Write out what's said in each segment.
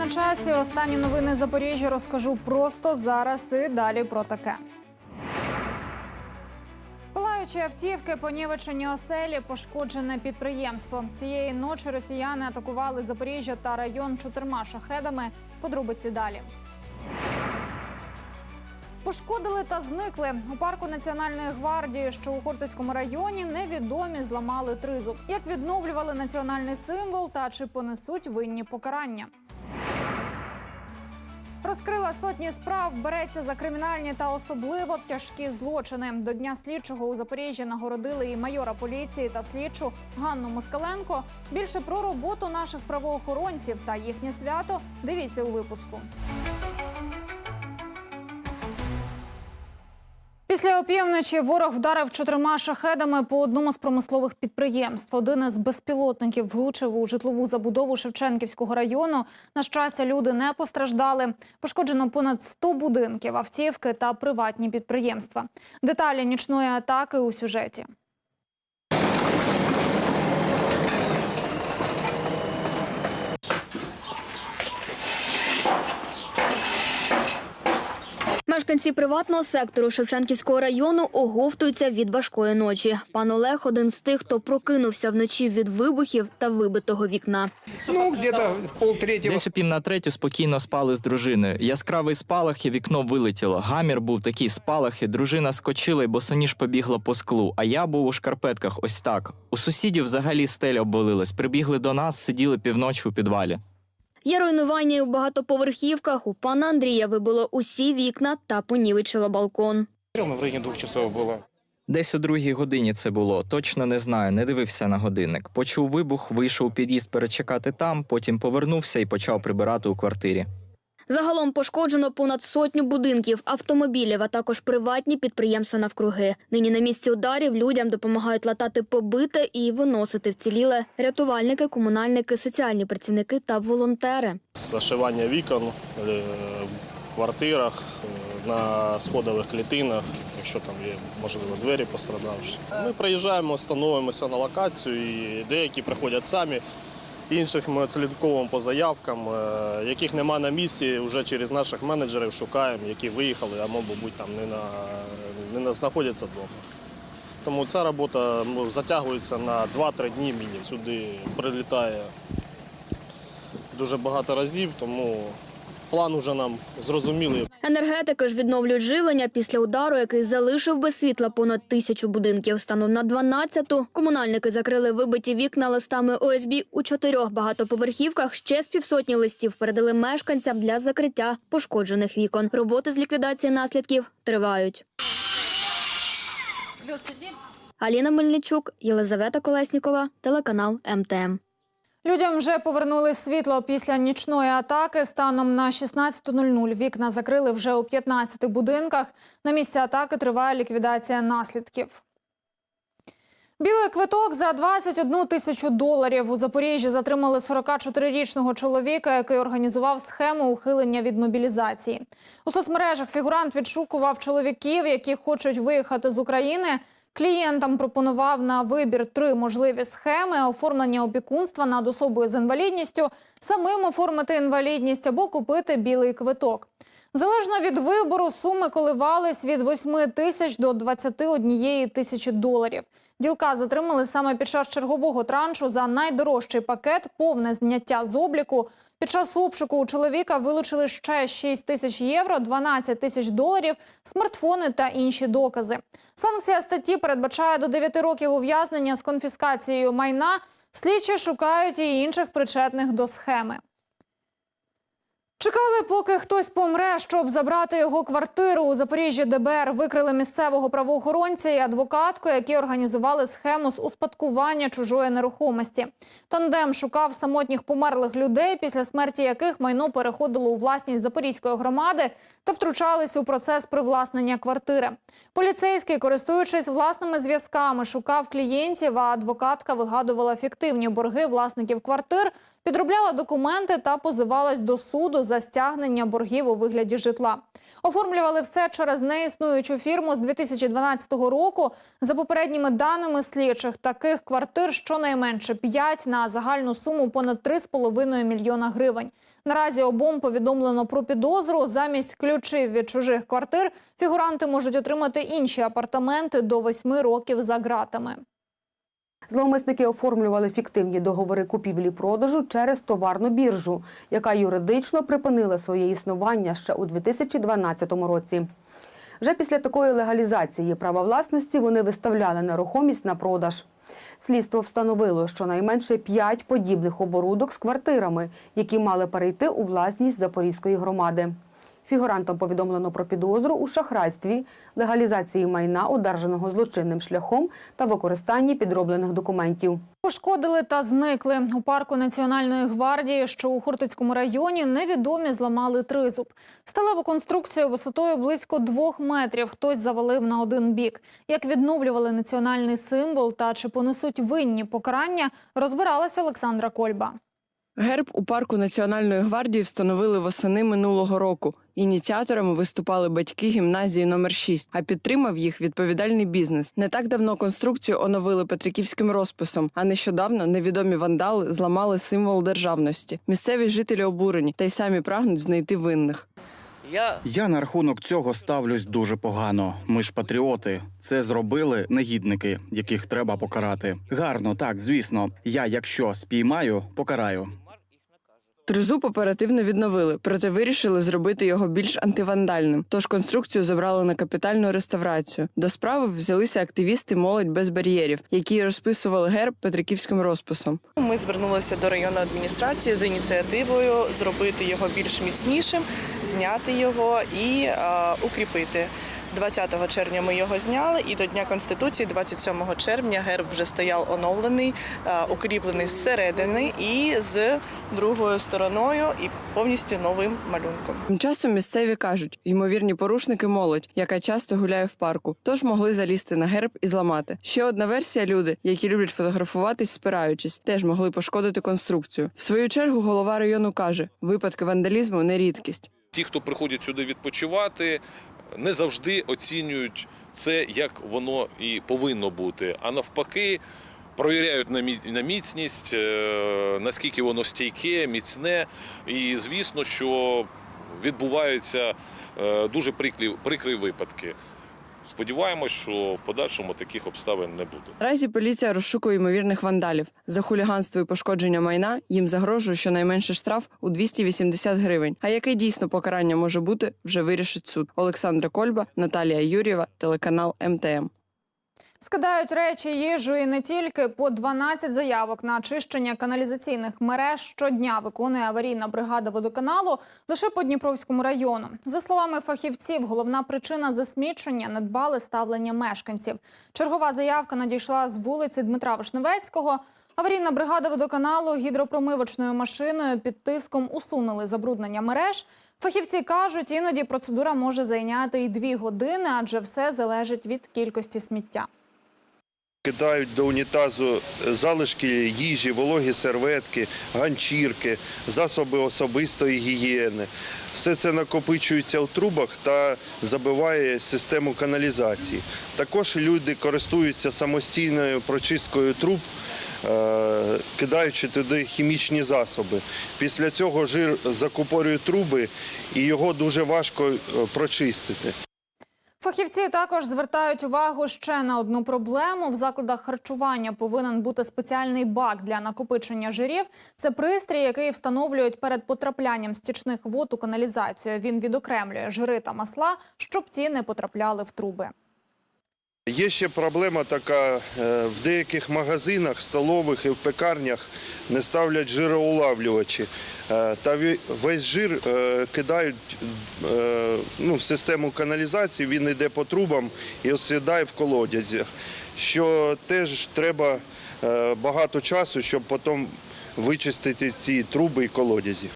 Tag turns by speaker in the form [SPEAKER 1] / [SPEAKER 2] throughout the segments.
[SPEAKER 1] на часі. Останні новини Запоріжжя розкажу просто зараз і далі про таке. Палаючі автівки, понівечені оселі, пошкоджене підприємство. Цієї ночі росіяни атакували Запоріжжя та район чотирма шахедами. Подробиці далі. Пошкодили та зникли у парку національної гвардії, що у Хортицькому районі невідомі зламали тризуб. Як відновлювали національний символ та чи понесуть винні покарання? Розкрила сотні справ, береться за кримінальні та особливо тяжкі злочини. До дня слідчого у Запоріжжі нагородили і майора поліції та слідчу Ганну Москаленко. Більше про роботу наших правоохоронців та їхнє свято дивіться у випуску. Після опівночі ворог вдарив чотирма шахедами по одному з промислових підприємств. Один із безпілотників влучив у житлову забудову Шевченківського району. На щастя, люди не постраждали. Пошкоджено понад 100 будинків, автівки та приватні підприємства. Деталі нічної атаки у сюжеті.
[SPEAKER 2] Мешканці приватного сектору Шевченківського району оговтуються від важкої ночі. Пан Олег один з тих, хто прокинувся вночі від вибухів та вибитого вікна.
[SPEAKER 3] Ну.
[SPEAKER 4] Десь о пів на третю спокійно спали з дружиною. Яскравий спалах і вікно вилетіло. Гамір був такий спалахи. Дружина скочила і босоніж побігла по склу. А я був у шкарпетках. Ось так. У сусідів взагалі стеля обвалилась. Прибігли до нас, сиділи півночі у підвалі.
[SPEAKER 2] Є руйнування і у багатоповерхівках. У пана Андрія вибило усі вікна та понівечило балкон.
[SPEAKER 3] Прямо в районі часов было.
[SPEAKER 4] Десь у другій годині це було. Точно не знаю, не дивився на годинник. Почув вибух, вийшов у під'їзд перечекати там, потім повернувся і почав прибирати у квартирі.
[SPEAKER 2] Загалом пошкоджено понад сотню будинків, автомобілів, а також приватні підприємства навкруги. Нині на місці ударів людям допомагають латати побите і виносити вціліле рятувальники, комунальники, соціальні працівники та волонтери.
[SPEAKER 5] зашивання вікон е, в квартирах, е, на сходових клітинах, якщо там є, можливо, двері пострадавші. Ми приїжджаємо, становимося на локацію, і деякі приходять самі, інших ми відслідковуємо по заявкам, е, яких нема на місці, вже через наших менеджерів шукаємо, які виїхали, а мабуть, там не, на, не на, знаходяться вдома. Тому ця робота затягується на 2-3 дні мінімум. Сюди прилітає дуже багато разів, тому план уже нам зрозумілий.
[SPEAKER 2] Енергетики ж відновлюють живлення після удару, який залишив без світла понад тисячу будинків. Станом на 12-ту комунальники закрили вибиті вікна листами ОСБ у чотирьох багатоповерхівках. Ще з півсотні листів передали мешканцям для закриття пошкоджених вікон. Роботи з ліквідації наслідків тривають. Аліна Мельничук, Єлизавета Колеснікова, телеканал МТМ.
[SPEAKER 1] Людям вже повернули світло після нічної атаки. Станом на 16.00 вікна закрили вже у 15 будинках. На місці атаки триває ліквідація наслідків. Білий квиток за 21 тисячу доларів у Запоріжжі затримали 44-річного чоловіка, який організував схему ухилення від мобілізації. У соцмережах фігурант відшукував чоловіків, які хочуть виїхати з України. Клієнтам пропонував на вибір три можливі схеми: оформлення опікунства над особою з інвалідністю, самим оформити інвалідність або купити білий квиток. Залежно від вибору, суми коливались від 8 тисяч до 21 тисячі доларів. Ділка затримали саме під час чергового траншу за найдорожчий пакет, повне зняття з обліку. Під час обшуку у чоловіка вилучили ще 6 тисяч євро, 12 тисяч доларів, смартфони та інші докази. Санкція статті передбачає до 9 років ув'язнення з конфіскацією майна. Слідчі шукають і інших причетних до схеми. Чекали, поки хтось помре, щоб забрати його квартиру. У Запоріжжі ДБР викрили місцевого правоохоронця і адвокатку, які організували схему з успадкування чужої нерухомості. Тандем шукав самотніх померлих людей, після смерті яких майно переходило у власність Запорізької громади та втручались у процес привласнення квартири. Поліцейський, користуючись власними зв'язками, шукав клієнтів, а адвокатка вигадувала фіктивні борги власників квартир, підробляла документи та позивалась до суду за стягнення боргів у вигляді житла. Оформлювали все через неіснуючу фірму з 2012 року. За попередніми даними слідчих, таких квартир щонайменше 5 на загальну суму понад 3,5 мільйона гривень. Наразі обом повідомлено про підозру. Замість ключів від чужих квартир фігуранти можуть отримати інші апартаменти до 8 років за ґратами.
[SPEAKER 6] Зловмисники оформлювали фіктивні договори купівлі-продажу через товарну біржу, яка юридично припинила своє існування ще у 2012 році. Вже після такої легалізації права власності вони виставляли нерухомість на продаж. Слідство встановило щонайменше п'ять подібних оборудок з квартирами, які мали перейти у власність Запорізької громади. Фігурантам повідомлено про підозру у шахрайстві, легалізації майна, одержаного злочинним шляхом та використанні підроблених документів.
[SPEAKER 1] Пошкодили та зникли у парку Національної гвардії, що у Хортицькому районі невідомі зламали тризуб. Сталеву конструкцію висотою близько двох метрів хтось завалив на один бік. Як відновлювали національний символ та чи понесуть винні покарання, розбиралася Олександра Кольба.
[SPEAKER 7] Герб у парку Національної гвардії встановили восени минулого року. Ініціаторами виступали батьки гімназії номер 6 а підтримав їх відповідальний бізнес. Не так давно конструкцію оновили петриківським розписом, а нещодавно невідомі вандали зламали символ державності. Місцеві жителі обурені та й самі прагнуть знайти винних.
[SPEAKER 8] Я
[SPEAKER 9] на рахунок цього ставлюсь дуже погано. Ми ж патріоти. Це зробили негідники, яких треба покарати. Гарно, так, звісно. Я, якщо спіймаю, покараю.
[SPEAKER 7] Тризуб оперативно відновили, проте вирішили зробити його більш антивандальним. Тож конструкцію забрали на капітальну реставрацію. До справи взялися активісти молодь без бар'єрів, які розписували герб петриківським розписом.
[SPEAKER 10] Ми звернулися до районної адміністрації з ініціативою зробити його більш міцнішим, зняти його і е, укріпити. 20 червня ми його зняли, і до Дня Конституції, 27 червня, герб вже стояв оновлений, е, укріплений зсередини і з другою стороною, і повністю новим малюнком.
[SPEAKER 7] Тим часом місцеві кажуть, ймовірні порушники молодь, яка часто гуляє в парку, тож могли залізти на герб і зламати. Ще одна версія люди, які люблять фотографуватись, спираючись, теж могли пошкодити конструкцію. В свою чергу голова району каже, випадки вандалізму не рідкість.
[SPEAKER 11] Ті, хто приходять сюди відпочивати, не завжди оцінюють це, як воно і повинно бути. А навпаки, провіряють на міцність, е, наскільки воно стійке, міцне. І звісно, що відбуваються е, дуже прикрі, прикрі випадки. Сподіваємось, що в подальшому таких обставин не буде.
[SPEAKER 7] Наразі поліція розшукує ймовірних вандалів. За хуліганство і пошкодження майна їм загрожує щонайменше штраф у 280 гривень. А яке дійсно покарання може бути, вже вирішить суд. Олександра Кольба, Наталія Юрєва, телеканал МТМ.
[SPEAKER 1] Скидають речі, їжу і не тільки по 12 заявок на очищення каналізаційних мереж щодня виконує аварійна бригада водоканалу лише по Дніпровському району. За словами фахівців, головна причина засмічення недбале ставлення мешканців. Чергова заявка надійшла з вулиці Дмитра Вишневецького. Аварійна бригада водоканалу гідропромивочною машиною під тиском усунули забруднення мереж. Фахівці кажуть, іноді процедура може зайняти і дві години, адже все залежить від кількості сміття.
[SPEAKER 3] Кидають до унітазу залишки їжі, вологі серветки, ганчірки, засоби особистої гігієни. Все це накопичується у трубах та забиває систему каналізації. Також люди користуються самостійною прочисткою труб, е, кидаючи туди хімічні засоби. Після цього жир закупорює труби і його дуже важко е, прочистити.
[SPEAKER 1] Фахівці також звертають увагу ще на одну проблему. В закладах харчування повинен бути спеціальний бак для накопичення жирів. Це пристрій, який встановлюють перед потраплянням стічних вод у каналізацію. Він відокремлює жири та масла, щоб ті не потрапляли в труби.
[SPEAKER 3] Є ще проблема така, е, в деяких магазинах, столових і в пекарнях не ставлять жироулавлювачі. Е, Та весь жир е, кидають ну, в систему каналізації, він йде по трубам і осідає в колодязях. Що теж треба багато часу, щоб потім вичистити ці труби і колодязі.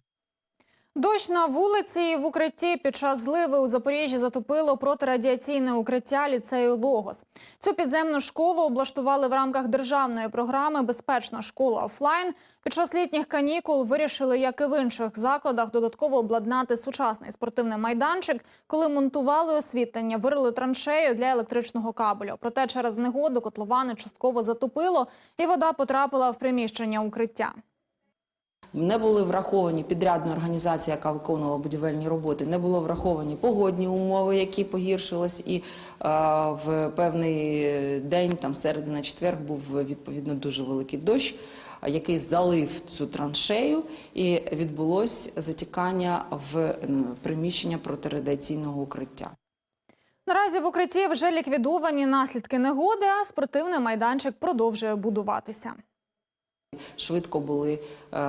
[SPEAKER 1] Дощ на вулиці і в укритті під час зливи у Запоріжжі затопило протирадіаційне укриття ліцею Логос. Цю підземну школу облаштували в рамках державної програми Безпечна школа офлайн. Під час літніх канікул вирішили, як і в інших закладах, додатково обладнати сучасний спортивний майданчик. Коли монтували освітлення, вирили траншею для електричного кабелю. Проте через негоду котловани частково затопило, і вода потрапила в приміщення укриття.
[SPEAKER 8] Не були враховані підрядна організація, яка виконувала будівельні роботи, не було враховані погодні умови, які погіршились, і е, в певний день, там середи на четвер, був відповідно дуже великий дощ, який залив цю траншею, і відбулось затікання в приміщення протирадіаційного укриття.
[SPEAKER 1] Наразі в укритті вже ліквідовані наслідки негоди, а спортивний майданчик продовжує будуватися.
[SPEAKER 8] Швидко були е,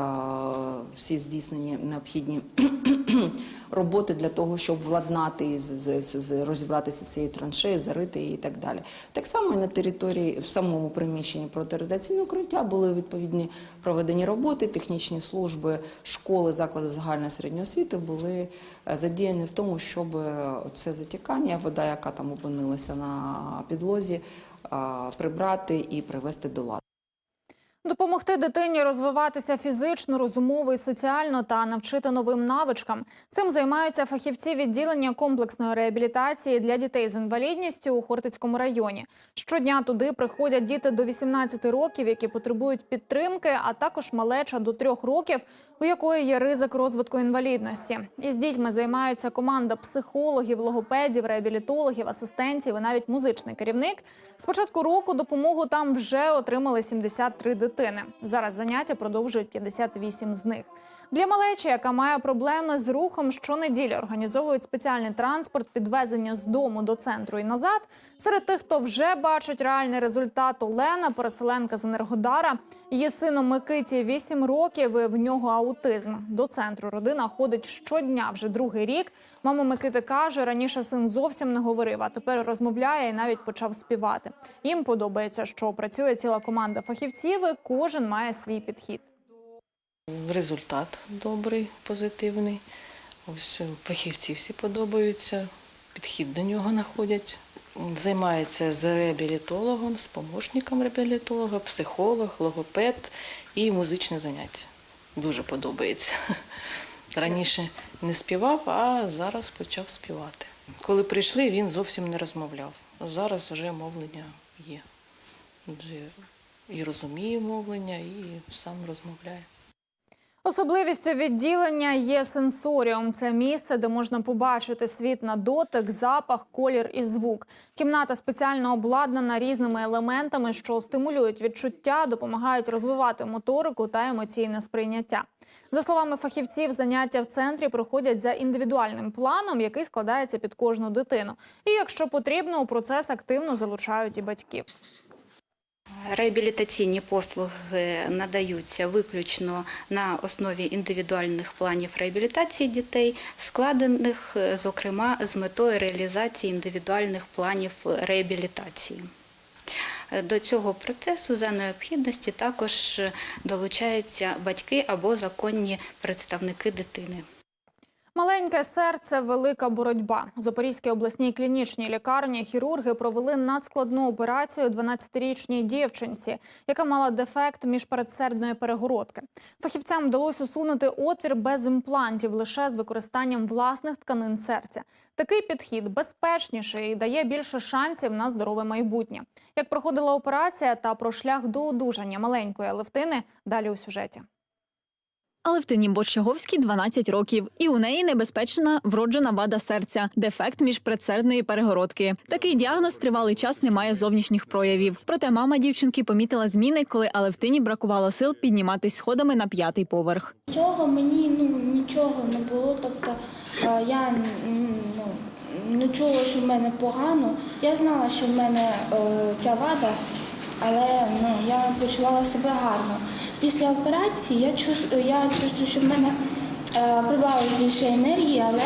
[SPEAKER 8] всі здійснені необхідні роботи для того, щоб владнати розібратися цією траншею, зарити її і так далі. Так само і на території в самому приміщенні протирадіаційного укриття були відповідні проведені роботи, технічні служби, школи, заклади загальної середньої освіти були е, задіяні в тому, щоб е, це затікання, вода, яка там опинилася на підлозі, прибрати і привести до ладу.
[SPEAKER 1] Допомогти дитині розвиватися фізично, розумово і соціально та навчити новим навичкам. Цим займаються фахівці відділення комплексної реабілітації для дітей з інвалідністю у Хортицькому районі. Щодня туди приходять діти до 18 років, які потребують підтримки, а також малеча до 3 років, у якої є ризик розвитку інвалідності. Із дітьми займаються команда психологів, логопедів, реабілітологів, асистентів і навіть музичний керівник. З початку року допомогу там вже отримали 73 дитини. Зараз заняття продовжують 58 з них. Для малечі, яка має проблеми з рухом, щонеділі організовують спеціальний транспорт, підвезення з дому до центру і назад. Серед тих, хто вже бачить реальний результат, Олена, переселенка з Енергодара. Її сину Микиті 8 років, і в нього аутизм. До центру родина ходить щодня вже другий рік. Мама Микити каже, раніше син зовсім не говорив, а тепер розмовляє і навіть почав співати. Їм подобається, що працює ціла команда фахівців, і кожен має свій підхід.
[SPEAKER 12] Результат добрий, позитивний. Ось е, фахівці всі подобаються, підхід до нього знаходять. Займається з реабілітологом, з помощником реабілітолога, психолог, логопед і музичне заняття. Дуже подобається. Раніше не співав, а зараз почав співати. Коли прийшли, він зовсім не розмовляв. Зараз вже мовлення є. І розуміє мовлення, і сам розмовляє.
[SPEAKER 1] Особливістю відділення є сенсоріум. Це місце, де можна побачити світ на дотик, запах, колір і звук. Кімната спеціально обладнана різними елементами, що стимулюють відчуття, допомагають розвивати моторику та емоційне сприйняття. За словами фахівців, заняття в центрі проходять за індивідуальним планом, який складається під кожну дитину. І якщо потрібно, у процес активно залучають і батьків.
[SPEAKER 13] Реабілітаційні послуги надаються виключно на основі індивідуальних планів реабілітації дітей, складених, е, зокрема, з метою реалізації індивідуальних планів реабілітації. Е, До цього процесу за необхідності також долучаються батьки або законні представники дитини.
[SPEAKER 1] Маленьке серце велика боротьба. У Запорізькій обласній клінічній лікарні хірурги провели надскладну операцію 12-річній дівчинці, яка мала дефект міжпередсердної перегородки. Фахівцям вдалося усунути отвір без імплантів лише з використанням власних тканин серця. Такий підхід безпечніший і дає більше шансів на здорове майбутнє. Як проходила операція та про шлях до одужання маленької Алевтини, далі у сюжеті.
[SPEAKER 14] Алевтині Борщаговській 12 років, і у неї небезпечна вроджена вада серця, дефект міжпредсердної перегородки. Такий діагноз тривалий час не має зовнішніх проявів. Проте мама дівчинки помітила зміни, коли Алевтині бракувало сил підніматись сходами на п'ятий поверх.
[SPEAKER 15] Цього мені ну нічого не було. Тобто е, я ну, не чула, що в мене погано. Я знала, що в мене е, ця вада, але ну, я почувала себе гарно. Після операції я чувствую, я що в мене е, прибавилось більше енергії, але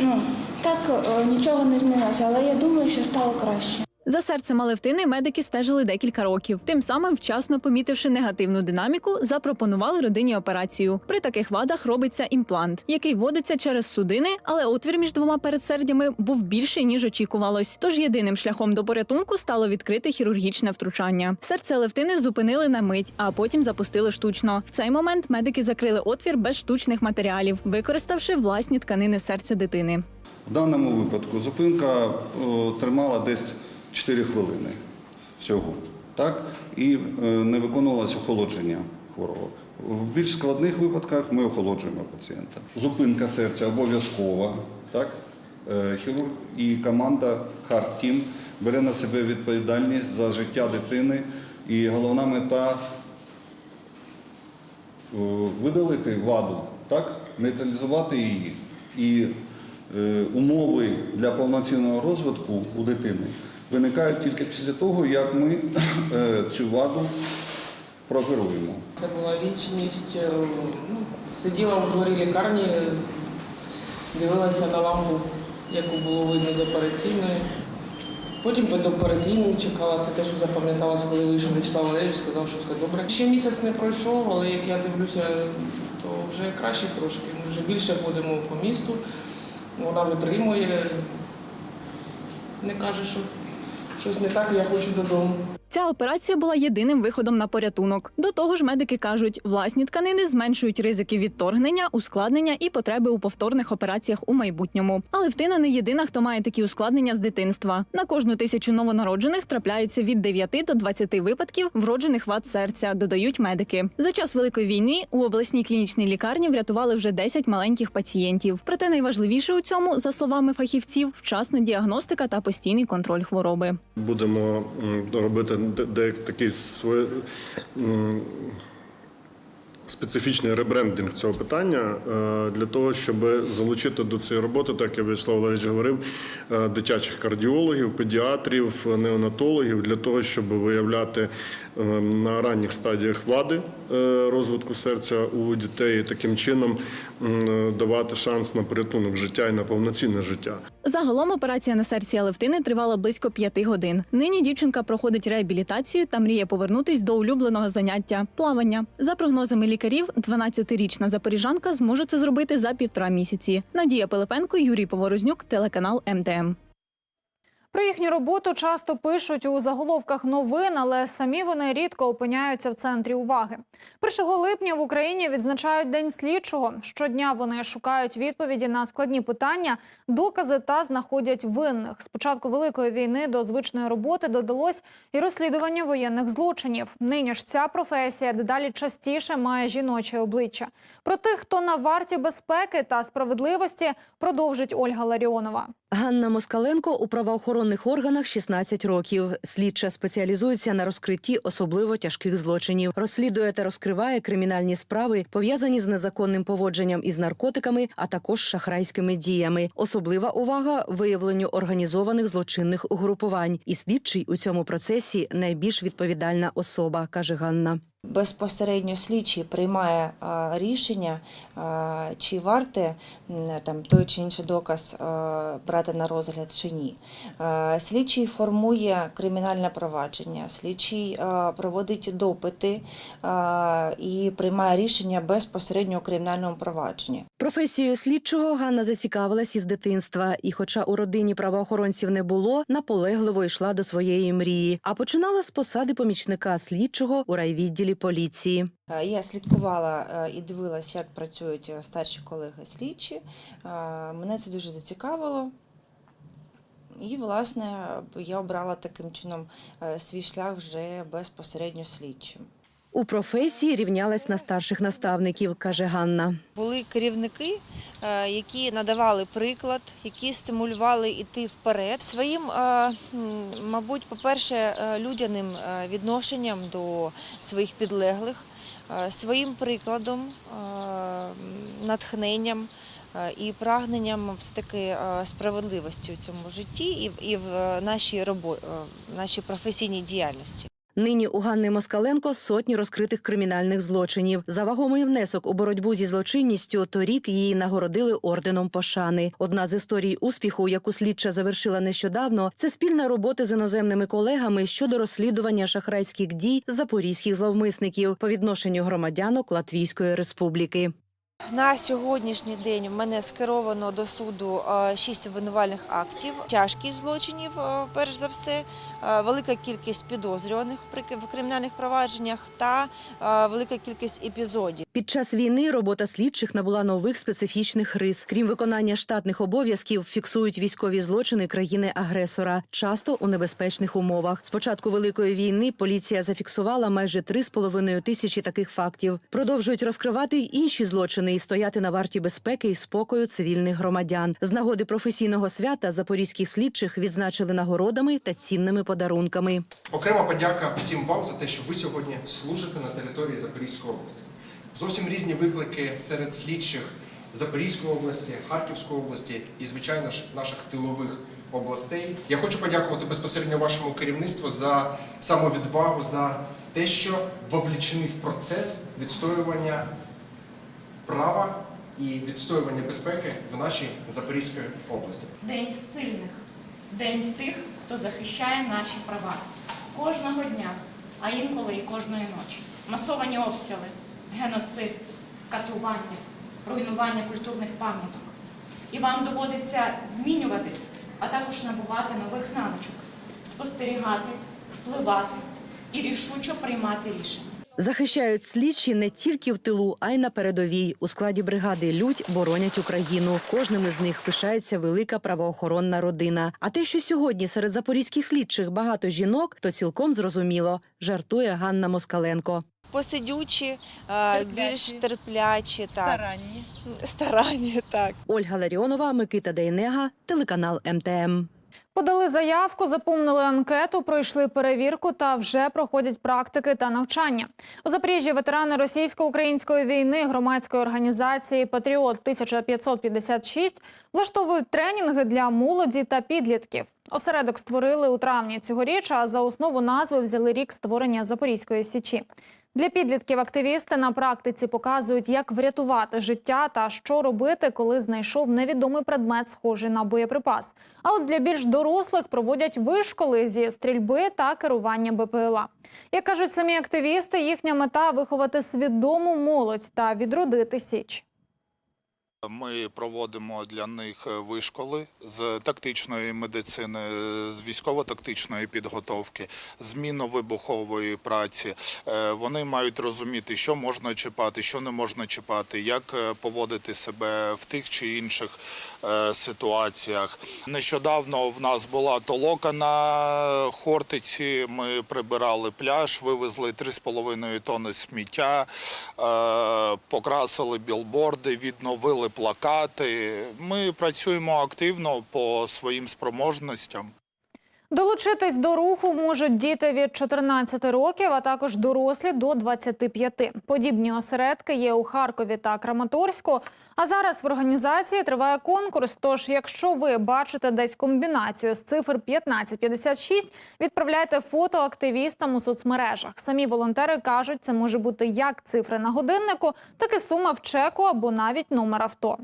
[SPEAKER 15] ну, так е, нічого не змінилося. Але я думаю, що стало краще.
[SPEAKER 14] За серцем Алевтини медики стежили декілька років. Тим самим, вчасно помітивши негативну динаміку, запропонували родині операцію. При таких вадах робиться імплант, який вводиться через судини, але отвір між двома передсердями був більший ніж очікувалось. Тож єдиним шляхом до порятунку стало відкрите хірургічне втручання. Серце Алевтини зупинили на мить, а потім запустили штучно. В цей момент медики закрили отвір без штучних матеріалів, використавши власні тканини серця дитини.
[SPEAKER 16] В даному випадку зупинка о, тримала десь 4 хвилини всього, так? і е, не виконувалося охолодження хворого. В більш складних випадках ми охолоджуємо пацієнта. Зупинка серця обов'язкова, так? Е, Хірург і команда Hard Team бере на себе відповідальність за життя дитини. І головна мета е, видалити ваду, так? нейтралізувати її. І умови для повноцінного розвитку у дитини виникають тільки після того, як ми е, цю ваду прооперуємо.
[SPEAKER 17] Це була вічність. е, Ну, сиділа у дворі лікарні, дивилася на лампу, яку було видно з операційної. Потім під операційною чекала. Це те, що запам'яталось, коли вийшов Вячеслав Валерійович, сказав, що все добре. Ще місяць не пройшов, але як я дивлюся, то вже краще трошки. Ми вже більше ходимо по місту. Вона витримує, не каже, що щось не так, і я хочу додому.
[SPEAKER 14] Ця операція була єдиним виходом на порятунок. До того ж, медики кажуть, власні тканини зменшують ризики відторгнення, ускладнення і потреби у повторних операціях у майбутньому. Але втина не єдина, хто має такі ускладнення з дитинства. На кожну тисячу новонароджених трапляються від 9 до 20 випадків вроджених вад серця, додають медики. За час великої війни у обласній клінічній лікарні врятували вже 10 маленьких пацієнтів. Проте найважливіше у цьому, за словами фахівців, вчасна діагностика та постійний контроль хвороби.
[SPEAKER 5] Будемо робити такий своє, специфічний ребрендинг цього питання е, для того, щоб залучити до цієї роботи, так як Вячеслав Валерійович говорив, е, дитячих кардіологів, педіатрів, неонатологів для того, щоб виявляти на ранніх стадіях вади е, розвитку серця у дітей таким чином давати шанс на порятунок життя і на повноцінне життя.
[SPEAKER 14] Загалом операція на серці Алевтини тривала близько п'яти годин. Нині дівчинка проходить реабілітацію та мріє повернутись до улюбленого заняття плавання. За прогнозами лікарів, 12-річна запоріжанка зможе це зробити за півтора місяці. Надія Пилипенко, Юрій Поворознюк, телеканал МТМ.
[SPEAKER 1] Про їхню роботу часто пишуть у заголовках новин, але самі вони рідко опиняються в центрі уваги. 1 липня в Україні відзначають День слідчого. Щодня вони шукають відповіді на складні питання, докази та знаходять винних. З початку великої війни до звичної роботи додалось і розслідування воєнних злочинів. Нині ж ця професія дедалі частіше має жіноче обличчя. Про тих, хто на варті безпеки та справедливості, продовжить Ольга Ларіонова.
[SPEAKER 18] Ганна Москаленко у правоохоронних органах 16 років. Слідча спеціалізується на розкритті особливо тяжких злочинів. Розслідує та розкриває кримінальні справи, пов'язані з незаконним поводженням із наркотиками, а також шахрайськими діями. Особлива увага виявленню організованих злочинних угрупувань. І слідчий у цьому процесі найбільш відповідальна особа, каже Ганна.
[SPEAKER 19] Безпосередньо слідчий приймає рішення, чи варте там той чи інший доказ брати на розгляд чи ні. Слідчий формує кримінальне провадження, слідчий проводить допити і приймає рішення безпосередньо у кримінальному провадженні.
[SPEAKER 18] Професією слідчого Ганна зацікавилась із дитинства, і, хоча у родині правоохоронців не було, наполегливо йшла до своєї мрії, а починала з посади помічника слідчого у райвідділі поліції.
[SPEAKER 19] Е, Я слідкувала е, і дивилася, як працюють е, старші колеги слідчі. Мене це дуже зацікавило. І, власне, я обрала таким чином свій шлях вже безпосередньо слідчим.
[SPEAKER 18] У професії рівнялась на старших наставників, каже Ганна.
[SPEAKER 19] Були керівники, е, які надавали приклад, які стимулювали йти вперед своїм, е, мабуть, по-перше, е, людяним відношенням до своїх підлеглих, своїм прикладом, натхненням. І прагненням все таки справедливості у цьому житті і в нашій робо- нашій професійній діяльності.
[SPEAKER 18] Нині у Ганни Москаленко сотні розкритих кримінальних злочинів. За вагомий внесок у боротьбу зі злочинністю торік її нагородили орденом пошани. Одна з історій успіху, яку слідча завершила нещодавно, це спільна робота з іноземними колегами щодо розслідування шахрайських дій запорізьких зловмисників по відношенню громадянок Латвійської республіки.
[SPEAKER 19] На сьогоднішній день в мене скеровано до суду е, шість обвинувальних актів, тяжкість злочинів, е, перш за все, е, велика кількість підозрюваних в кримінальних провадженнях та велика кількість епізодів.
[SPEAKER 18] Під час війни робота слідчих набула нових специфічних рис. Крім виконання штатних обов'язків, фіксують військові злочини країни-агресора, часто у небезпечних умовах. З початку великої війни поліція зафіксувала майже 3,5 тисячі таких фактів. Продовжують розкривати й інші злочини і стояти на варті безпеки і спокою цивільних громадян. З нагоди професійного свята запорізьких слідчих відзначили нагородами та цінними подарунками.
[SPEAKER 20] Окрема подяка всім вам за те, що ви сьогодні служите на території Запорізької області. Зовсім різні виклики серед слідчих Запорізької області, Харківської області і, звичайно ж, наших тилових областей. Я хочу подякувати безпосередньо вашому керівництву за самовідвагу, за те, що вовлічені в процес відстоювання права і відстоювання безпеки в нашій Запорізькій області.
[SPEAKER 21] День сильних, день тих, хто захищає наші права. Кожного дня, а інколи і кожної ночі. Масовані обстріли, геноцид, катування, руйнування культурних пам'яток. І вам доводиться змінюватись, а також набувати нових навичок, спостерігати, впливати і рішучо приймати рішення.
[SPEAKER 18] Захищають слідчі не тільки в тилу, а й на передовій. У складі бригади Людь боронять Україну. Кожним із них пишається велика правоохоронна родина. А те, що сьогодні серед запорізьких слідчих багато жінок, то цілком зрозуміло. Жартує Ганна Москаленко.
[SPEAKER 19] Посидючі, е, більш терплячі, так. старанні. Старанні, так.
[SPEAKER 18] Ольга Ларіонова, Микита Дейнега, телеканал МТМ.
[SPEAKER 1] Подали заявку, заповнили анкету, пройшли перевірку та вже проходять практики та навчання. У Запоріжжі ветерани російсько-української війни громадської організації Патріот 1556 влаштовують тренінги для молоді та підлітків. Осередок створили у травні цьогоріч, а за основу назви взяли рік створення Запорізької січі. Для підлітків активісти на практиці показують, як врятувати життя та що робити, коли знайшов невідомий предмет, схожий на боєприпас. А от для більш дорослих проводять вишколи зі стрільби та керування БПЛА. Як кажуть самі активісти, їхня мета виховати свідому молодь та відродити січ.
[SPEAKER 22] Ми проводимо для них вишколи з тактичної медицини, з військово-тактичної підготовки, з мінно-вибухової праці. Е, Вони мають розуміти, що можна чіпати, що не можна чіпати, як е, поводити себе в тих чи інших е, ситуаціях. Нещодавно в нас була толока на Хортиці. Ми прибирали пляж, вивезли 3,5 тонни сміття, е, покрасили білборди, відновили плакати. Ми працюємо активно по своїм спроможностям.
[SPEAKER 1] Долучитись до руху можуть діти від 14 років, а також дорослі до 25. Подібні осередки є у Харкові та Краматорську. А зараз в організації триває конкурс. Тож, якщо ви бачите десь комбінацію з цифр 1556, відправляйте фото активістам у соцмережах. Самі волонтери кажуть, це може бути як цифри на годиннику, так і сума в чеку або навіть номер авто.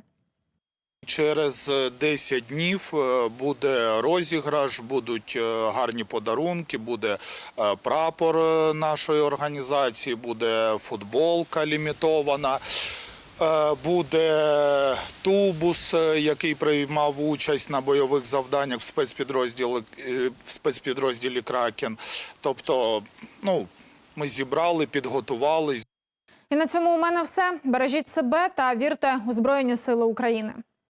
[SPEAKER 22] Через 10 днів е, буде розіграш, будуть е, гарні подарунки, буде е, прапор е, нашої організації, буде футболка лімітована. е, Буде тубус, е, який приймав участь на бойових завданнях в спецпідрозділі, е, в спецпідрозділі Кракен. Тобто, ну, ми зібрали, підготували.
[SPEAKER 1] І на цьому у мене все. Бережіть себе та вірте у Збройні Сили України.